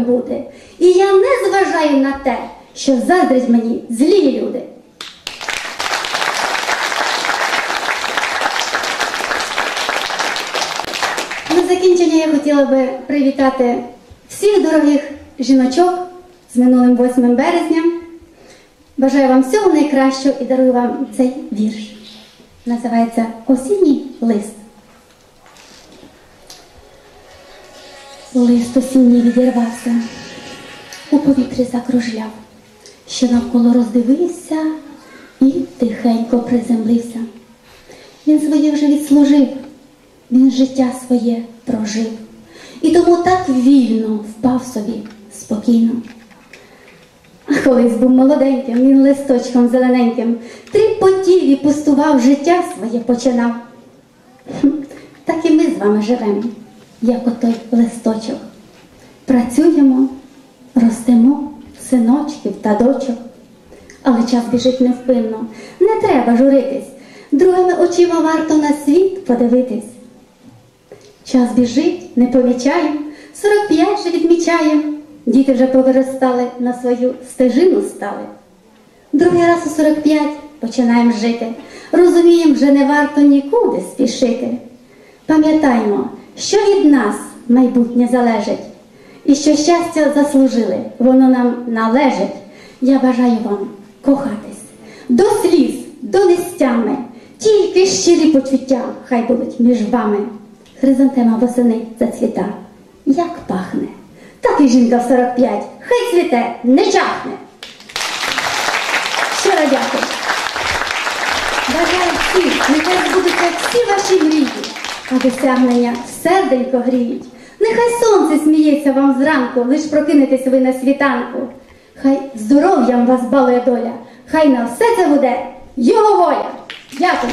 буде. І я не зважаю на те, що заздрять мені злі люди. На закінчення я хотіла би привітати всіх дорогих жіночок з минулим 8 березня. Бажаю вам всього найкращого і дарую вам цей вірш. Називається Осінній лист. Лист осінній відірвався, у повітрі закружляв, що навколо роздивився і тихенько приземлився. Він своє вже відслужив, він життя своє прожив, і тому так вільно впав собі спокійно. А колись був молоденьким, він листочком зелененьким, тріпотів і пустував, життя своє починав. Так і ми з вами живемо, як отой листочок. Працюємо, ростемо синочків та дочок. Але час біжить невпинно, не треба журитись, другими очима варто на світ подивитись. Час біжить, не помічаєм, 45 же відмічаєм. Діти вже повиростали, на свою стежину стали. Другий раз у 45 починаємо жити. Розуміємо, вже не варто нікуди спішити. Пам'ятаймо, що від нас майбутнє залежить, і що щастя заслужили, воно нам належить. Я бажаю вам кохатись до сліз, до нестями, тільки щирі почуття хай будуть між вами. Хризантема восени зацвіта, як пахне, так і жінка в 45, хай цвіте, не чахне. Щиро дякую. Бажаю всіх, нехай збудуться всі ваші мрії, а досягнення серденько гріють. Нехай сонце сміється вам зранку, лиш прокинетесь ви на світанку. Хай здоров'ям вас балує доля, хай на все це буде його воля. Дякую.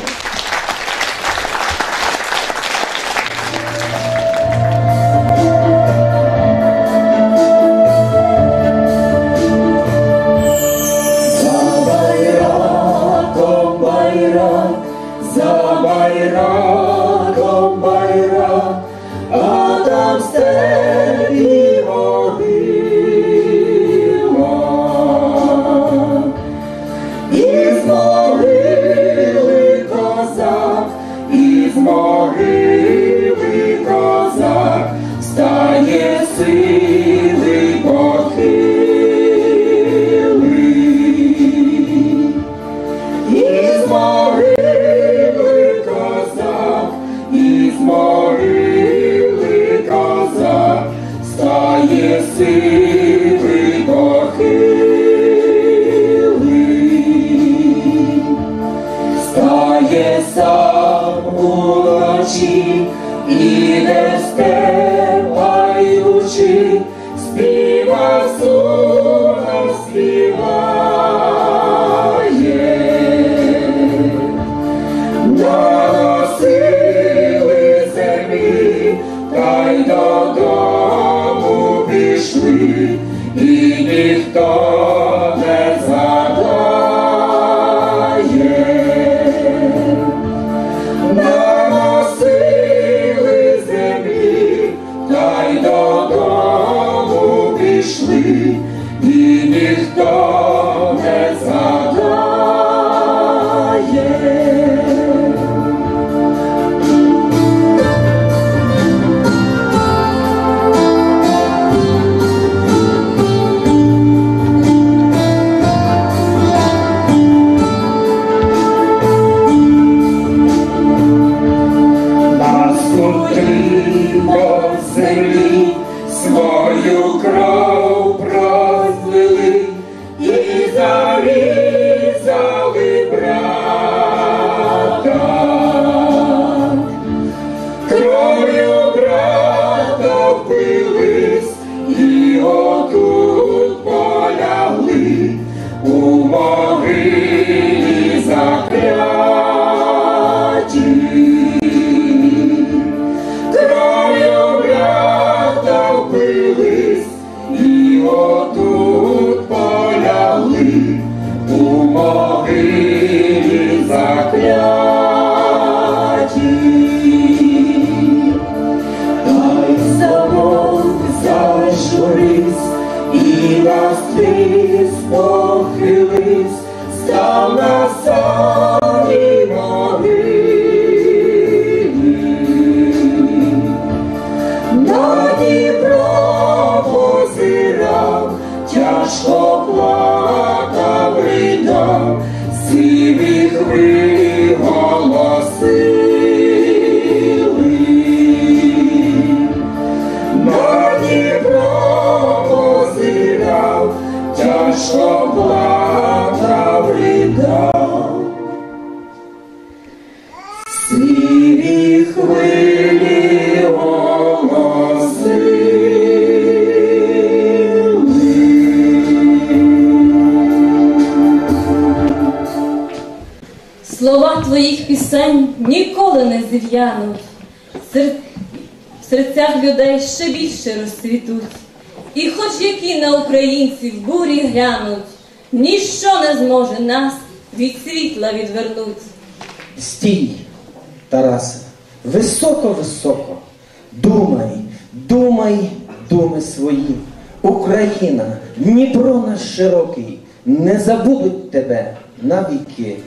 Із могили козак, стає сили плакав, ридав, Пісень ніколи не зів'януть, в серцях людей ще більше розцвітуть. І хоч які на українців бурі глянуть, ніщо не зможе нас від світла відвернуть. Стій, Тарасе, високо-високо. Думай, думай, думи свої. Україна, Дніпро наш широкий, не забудуть тебе навіки.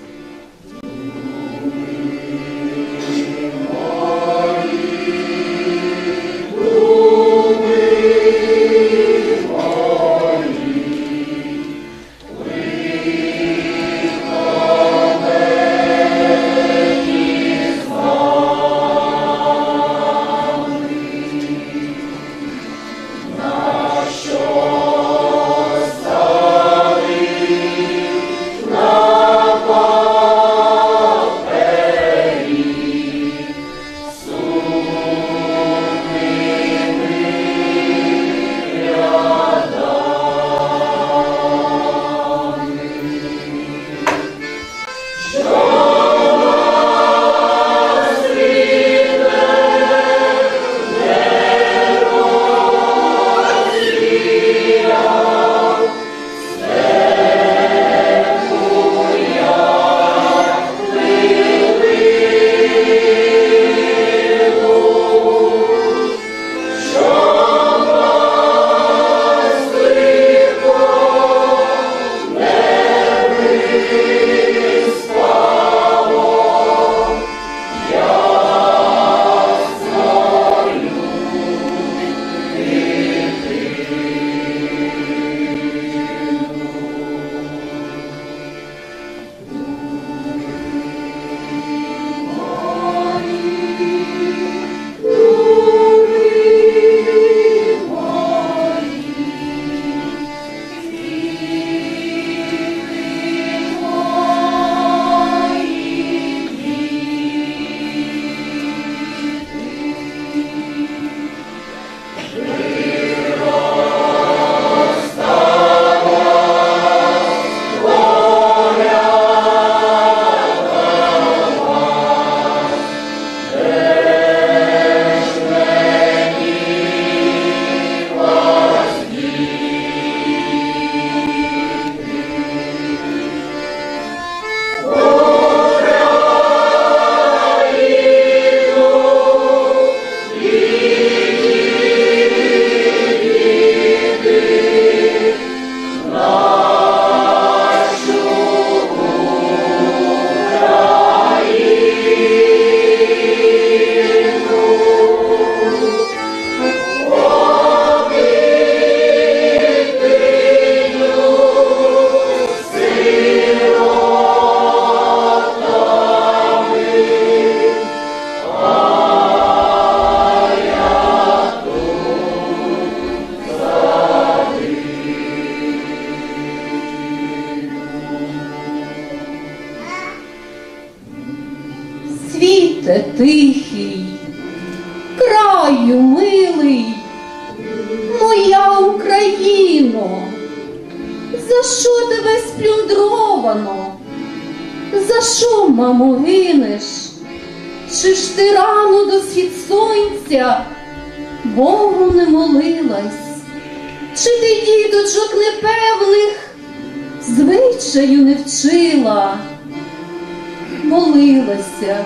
Світе тихий, краю милий, моя Україно, за що тебе сплюндровано? За що, мамо, гинеш? Чи ж ти рано до схід сонця Богу не молилась? Чи ти діточок непевних звичаю не вчила? молилася,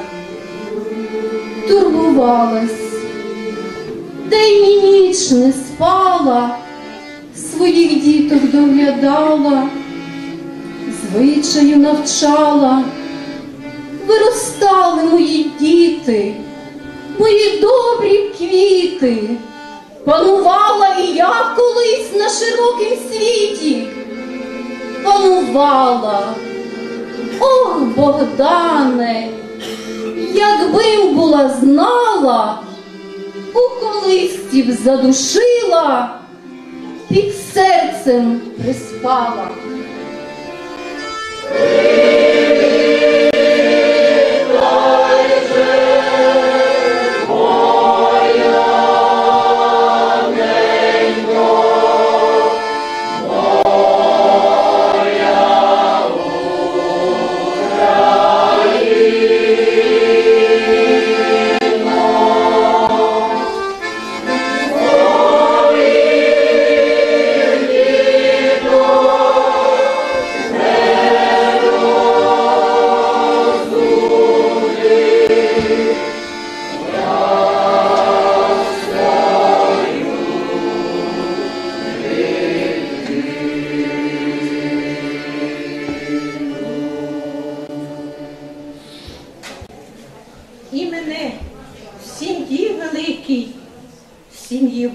турбувалась, день і ніч не спала, свою моїх діток доглядала, звичаю навчала, виростали мої діти, мої добрі квіти, панувала і я колись на широкім світі, панувала. Ох, Богдане, якби була знала, у колистів задушила, під серцем приспала.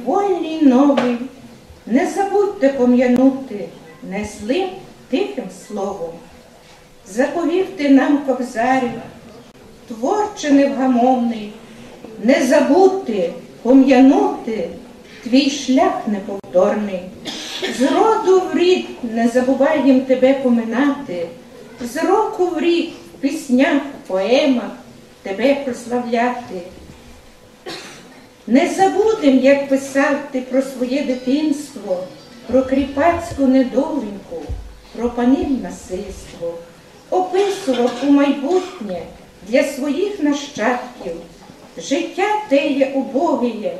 Вольній новій. Не забудьте пом'янути незлим тихим словом. Заповірте нам кобзарю, творче невгамовний, не забудьте пом'янути твій шлях неповторний. З роду в рід не забуваєм тебе поминати, з року в рік в піснях, поемах тебе прославляти. Не забудем, як писав ти про своє дитинство, про кріпацьку недоленьку, про панів насильство, описував у майбутнє для своїх нащадків. Життя теє убогіє,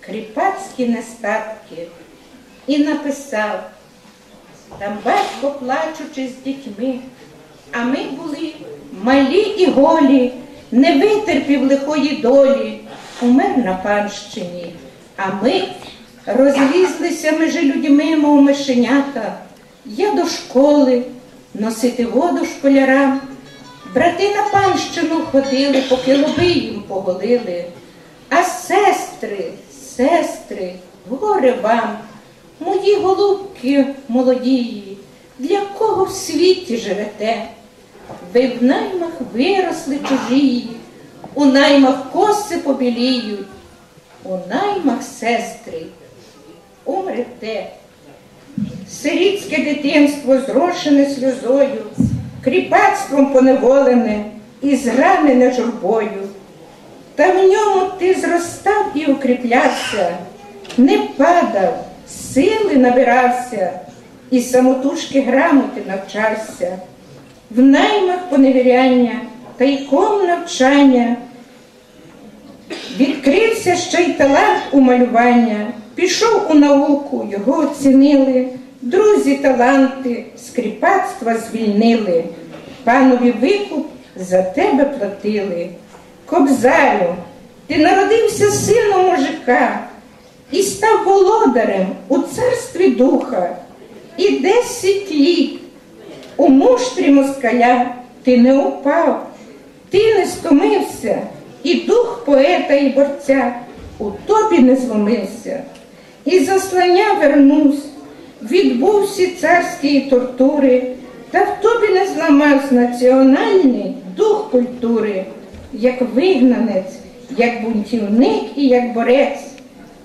кріпацькі нестатки, і написав, там батько плачучи з дітьми, а ми були малі і голі, не витерпів лихої долі, умер на панщині, а ми розлізлися між людьми, мов мишенята. Я до школи носити воду школярам. Брати на панщину ходили, поки лоби їм поголили. А сестри, сестри, горе вам, мої голубки молодії, для кого в світі живете? Ви в наймах виросли чужії, у наймах коси побіліють, у наймах сестри умрете. Сирітське дитинство зрошене сльозою, кріпацтвом поневолене і зранене журбою. Та в ньому ти зростав і укріплявся, не падав, сили набирався і самотужки грамоти навчався. В наймах поневіряння, тайком навчання. Відкрився ще й талант у малювання, пішов у науку, його оцінили, друзі таланти, скріпацтва звільнили, панові викуп за тебе платили. Кобзарю, ти народився сином мужика і став володарем у царстві духа, і десять літ у муштрі москаля ти не упав, ти не стомився, і дух поета і борця у тобі не зломився. І заслання вернусь, відбув всі царські тортури, та в тобі не зламався національний дух культури, як вигнанець, як бунтівник і як борець.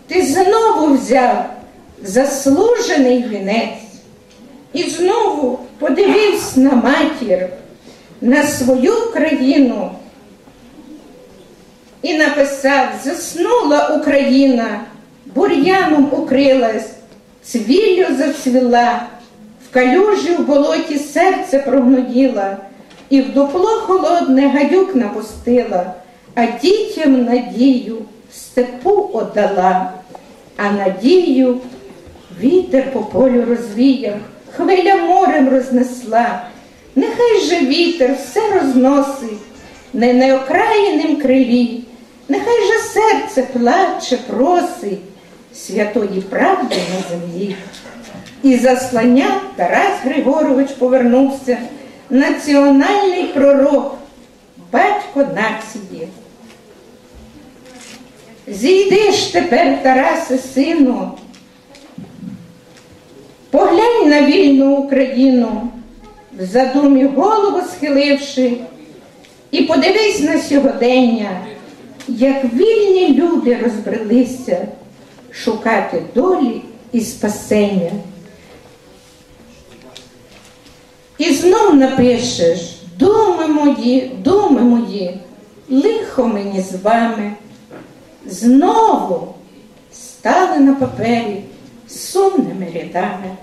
Ти знову взяв заслужений вінець і знову подивився на матір, на свою країну і написав: заснула Україна, бур'яном укрилась, цвіллю зацвіла, в калюжі в болоті серце прогнуділа, і в дупло холодне гадюк напустила, а дітям надію степу отдала, а надію вітер по полю розвіяв, хвиля морем рознесла. Нехай же вітер все розносить, на окраїним крилі, нехай же серце плаче, просить, святої правди на землі. І заслання Тарас Григорович повернувся, національний пророк, батько нації. Зійди ж тепер, Тарасе, сину, поглянь на вільну Україну, в задумі голову схиливши, і подивись на сьогодення, як вільні люди розбрелися шукати долі і спасення. І знов напишеш, думи мої, думи мої, лихо мені з вами. Знову стали на папері сумними рядами.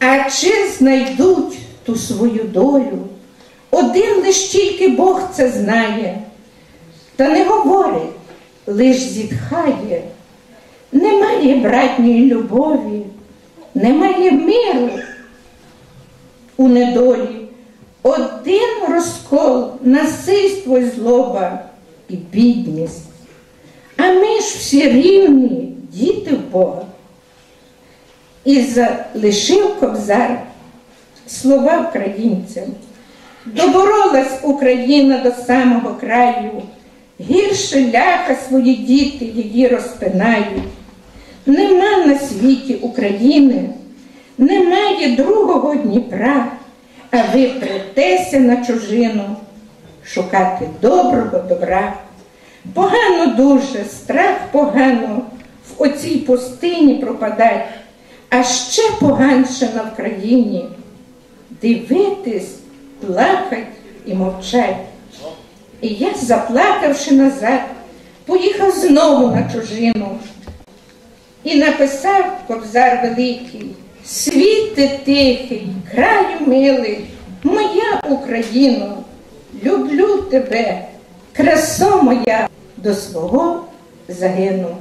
А чи знайдуть ту свою долю? Один лиш тільки Бог це знає, та не говорить, лиш зітхає. Немає братньої любові, немає миру у недолі. Один розкол, насильство й злоба і бідність. А ми ж всі рівні, діти Бога. І залишив кобзар слова українцям. Доборолась Україна до самого краю, гірше ляха свої діти її розпинають. Нема на світі України, немає другого Дніпра, а ви претеся на чужину шукати доброго добра. Погано дуже, страх погано в оцій пустині пропадать, а ще поганше на Вкраїні дивитись, плакать і мовчать. І я, заплакавши назад, поїхав знову на чужину і написав кобзар великий, світи тихий, краю милий, моя Україно, люблю тебе, красо моя до свого загину.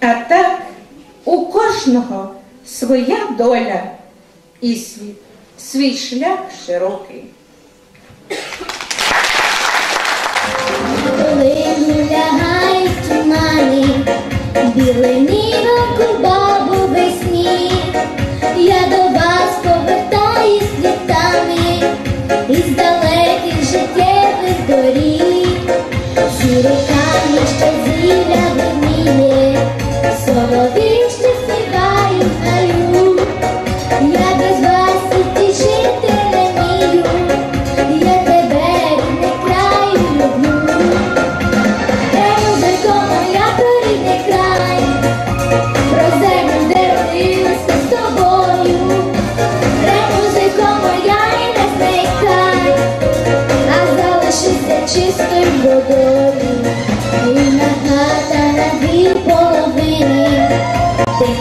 А так у кожного своя доля і свій, свій шлях широкий. Долину лягають тумани, білені року бабу весні. Я до вас повертаюсь літами із далеких життєвих доріг. Сіриками ще зілля виміє, соловій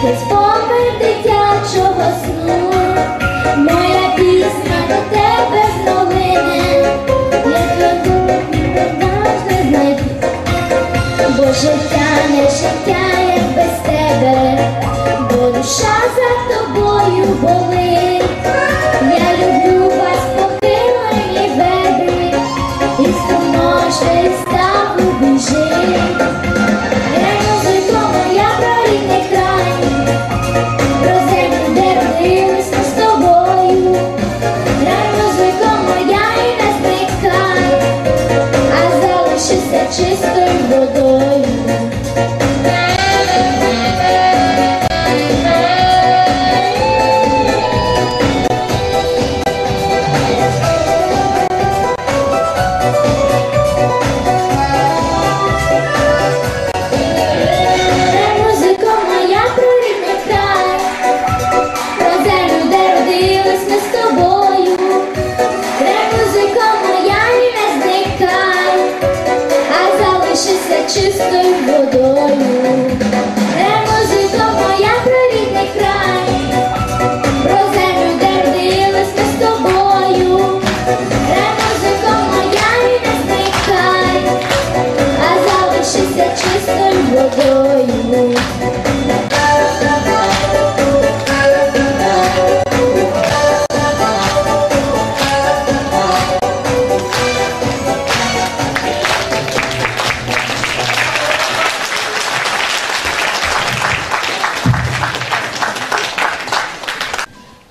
тихий спомин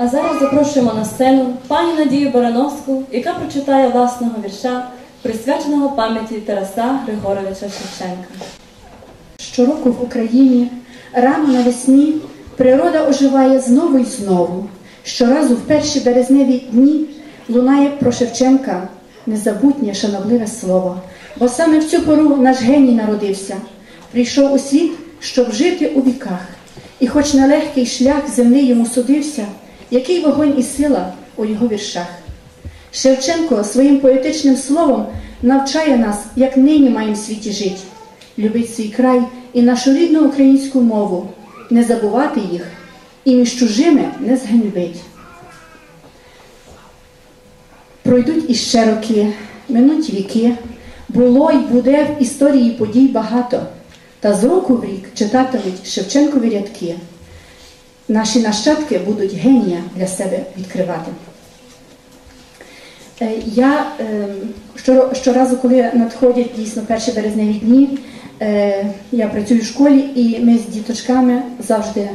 А зараз запрошуємо на сцену пані Надію Барановську, яка прочитає власного вірша, присвяченого пам'яті Тараса Григоровича Шевченка. Щороку в Україні рано навесні природа оживає знову й знову. Щоразу в перші березневі дні лунає про Шевченка незабутнє шанобливе слово. Бо саме в цю пору наш геній народився, прийшов у світ, щоб жити у віках. І хоч нелегкий шлях земний йому судився, який вогонь і сила у його віршах. Шевченко своїм поетичним словом навчає нас, як нині маємо в світі жити, любить свій край і нашу рідну українську мову, не забувати їх і між чужими не зганьбить. Пройдуть іще роки, минуть віки, було й буде в історії подій багато, та з року в рік читатимуть Шевченкові рядки. Наші нащадки будуть генія для себе відкривати. Е, Я е, щоразу, коли надходять дійсно перші березневі дні, е, я працюю в школі і ми з діточками завжди